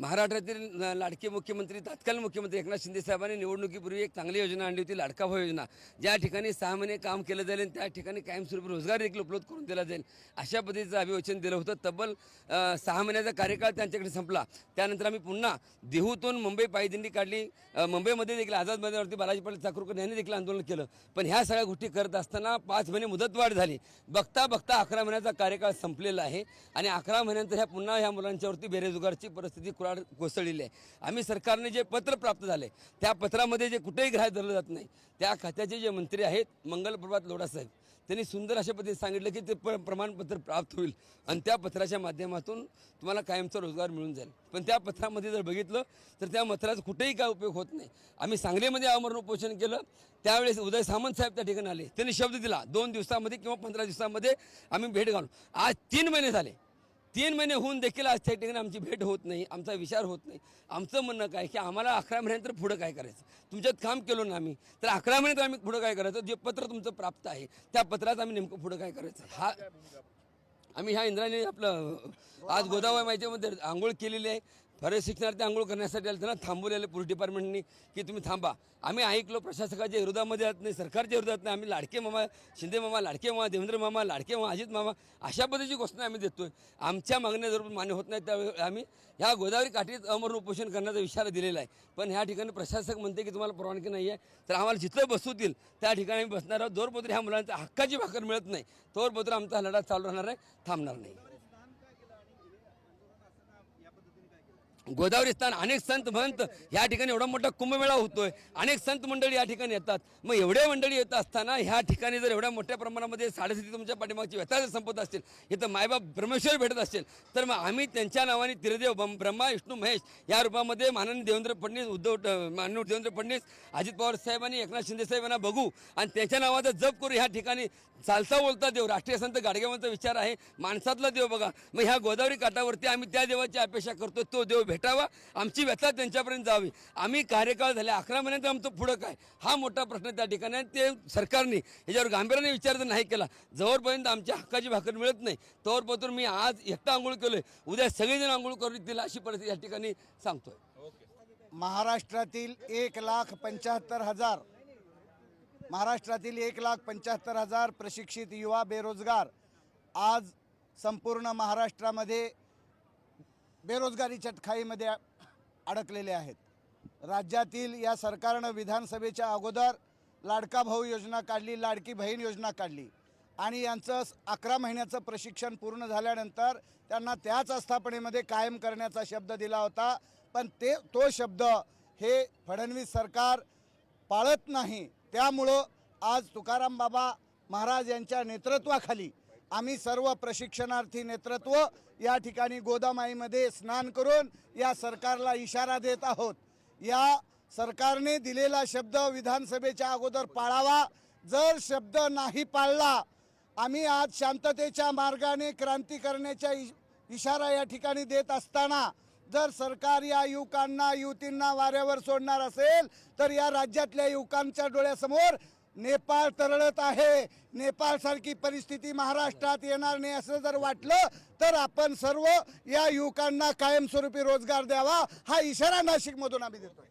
महाराष्ट्रातील लाडके मुख्यमंत्री तत्कालीन मुख्यमंत्री एकनाथ शिंदे साहेबांनी निवडणुकीपूर्वी एक चांगली योजना आणली होती लाडका भाऊ योजना. ज्या ठिकाणी सहा महिने काम केलं जाईल आणि त्या ठिकाणी कायमस्वरूपी रोजगार देखील उपलब्ध करून दिला जाईल अशा पद्धतीचं अभिवचन दिलं होतं. तब्बल सहा महिन्याचा कार्यकाळ त्यांच्याकडे संपला. त्यानंतर आम्ही पुन्हा देहूतून मुंबई पायदिंडी काढली. मुंबईमध्ये देखील आझाद मैदानावरती बालाजी पाटील चाकूरकर यांनी देखील आंदोलन केलं. पण ह्या सगळ्या गोष्टी करत असताना पाच महिने मुदतवाढ झाली. बघता बघता अकरा महिन्याचा कार्यकाळ संपलेला आहे. आणि अकरा महिन्यानंतर ह्या पुन्हा ह्या मुलांच्यावरती बेरोजगारची परिस्थिती कुराड कोसळलेली आहे. आम्ही सरकारने जे पत्र प्राप्त झाले त्या पत्रामध्ये जे कुठेही ग्राह्य धरलं जात नाही त्या खात्याचे जे मंत्री आहेत मंगलप्रभात लोडासाहेब त्यांनी सुंदर अशा पद्धतीने सांगितलं की ते प्र प्रमाणपत्र प्राप्त होईल आणि त्या पत्राच्या माध्यमातून तुम्हाला कायमचा रोजगार मिळून जाईल. पण त्या पत्रामध्ये जर बघितलं तर त्या पत्राचा कुठेही काय उपयोग होत नाही. आम्ही सांगलीमध्ये आमरण उपोषण केलं त्यावेळेस उदय सामंत साहेब त्या ठिकाणी आले. त्यांनी शब्द दिला दोन दिवसामध्ये किंवा पंधरा दिवसामध्ये आम्ही भेट घालू आज तीन महिने झाले. तीन महिने होऊन देखील आज त्या ठिकाणी आमची भेट होत नाही आमचा विचार होत नाही. आमचं म्हणणं काय की आम्हाला अकरा महिन्यानंतर पुढं काय करायचं? तुमच्यात काम केलो ना आम्ही तर अकरा महिन्यात आम्ही पुढं काय करायचं? जे पत्र तुमचं प्राप्त आहे त्या पत्रात आम्ही नेमकं पुढं काय करायचं? हा आम्ही ह्या इंद्राने आपलं आज गोदावरी माहितीमध्ये आंघोळ केलेली आहे. फरे ते आंघोळ करण्यासाठी आले त्यांना थांबवलेलं पोलीस डिपार्टमेंटनी की तुम्ही थांबा. आम्ही ऐकलो प्रशासकाच्या विरोधामध्ये येत नाही सरकारच्या विरोधात नाही आम्ही लाडके मामा शिंदे मामा लाडके मामा देवेंद्र मामा लाडके मामा अजित मामा अशा पद्धतीची घोषणा आम्ही देतो आहे आमच्या मागण्या जर मान्य होत नाही त्यावेळी आम्ही ह्या गोदावरी काठीत अमरण उपोषण करण्याचा इशारा दिलेला आहे. पण ह्या ठिकाणी प्रशासक म्हणते की तुम्हाला परवानगी नाही आहे तर आम्हाला जिथं बसवतील त्या ठिकाणी आम्ही बसणार आहोत. जोरपत्र ह्या मुलांचा हक्काची भाकर मिळत नाही. तोरपत्र आमचा हा लढा चालू राहणार आहे थांबणार नाही. गोदावरी स्थान अनेक संत महंत या ठिकाणी एवढा मोठा कुंभमेळा होतोय. अनेक संत मंडळी या ठिकाणी येतात. मग एवढे मंडळी येत असताना ह्या ठिकाणी जर एवढ्या मोठ्या प्रमाणामध्ये साडेसती तुमच्या पाठीमागची व्यथा जर संपत असतील इथं मायबाप ब्रह्मेश्वर भेटत असेल तर मग आम्ही त्यांच्या नावाने तिरदेव ब्रह्मा विष्णू महेश या रूपामध्ये माननीय देवेंद्र फडणवीस उद्धव माननीय देवेंद्र फडणवीस अजित पवार साहेब आणि एकनाथ शिंदे साहेब यांना बघू आणि त्यांच्या नावाचा जप करू. ह्या ठिकाणी चालता बोलता देव राष्ट्रीय संत गाडगेवांचा विचार आहे माणसातला देव बघा. मग ह्या गोदावरी काठावरती आम्ही त्या देवाची अपेक्षा करतो तो देव भेटावा आमची व्यथा त्यांच्यापर्यंत जावी. आम्ही कार्यकाळ झाले अकरा महिन्यात आमचं पुढं काय? हा मोठा प्रश्न त्या ठिकाणी ते सरकारने याच्यावर गांभीर्याने विचार जर नाही केला जवळपर्यंत आमच्या हक्काची भाकर मिळत नाही तोवरपासून मी आज एकटा आंघोळ केलोय. उद्या सगळेजण आंघोळ करून दिला अशी परिस्थिती या ठिकाणी सांगतोय. महाराष्ट्रातील एक लाख पंच्याहत्तर हजार महाराष्ट्रातील एक लाख पंच्याहत्तर हजार प्रशिक्षित युवा बेरोजगार आज संपूर्ण महाराष्ट्रामध्ये बेरोजगारीच्या खाईमध्ये अडकलेले आहेत. राज्यातील या सरकारनं विधानसभेच्या अगोदर लाडका भाऊ योजना काढली लाडकी बहीण योजना काढली आणि यांचं अकरा महिन्याचं प्रशिक्षण पूर्ण झाल्यानंतर त्यांना त्याच आस्थापनेमध्ये कायम करण्याचा शब्द दिला होता. पण ते तो शब्द हे फडणवीस सरकार पाळत नाही. त्यामुळं आज तुकाराम बाबा महाराज यांच्या नेतृत्वाखाली आम्ही सर्व प्रशिक्षणार्थी नेतृत्व या ठिकाणी गोदामाईमध्ये स्नान करून या सरकारला इशारा देत आहोत. या सरकारने दिलेला शब्द विधानसभेच्या अगोदर पाळावा. जर शब्द नाही पाळला आम्ही आज शांततेच्या मार्गाने क्रांती करण्याच्या इशारा या ठिकाणी देत असताना जर सरकार या युवकांना युवतींना वाऱ्यावर सोडणार असेल तर या राज्यातल्या युवकांच्या डोळ्यासमोर नेपाळ तरळत आहे. नेपाळसारखी परिस्थिती महाराष्ट्रात येणार नाही असं जर वाटलं तर आपण सर्व या युवकांना कायमस्वरूपी रोजगार द्यावा. हा इशारा नाशिकमधून आम्ही देतो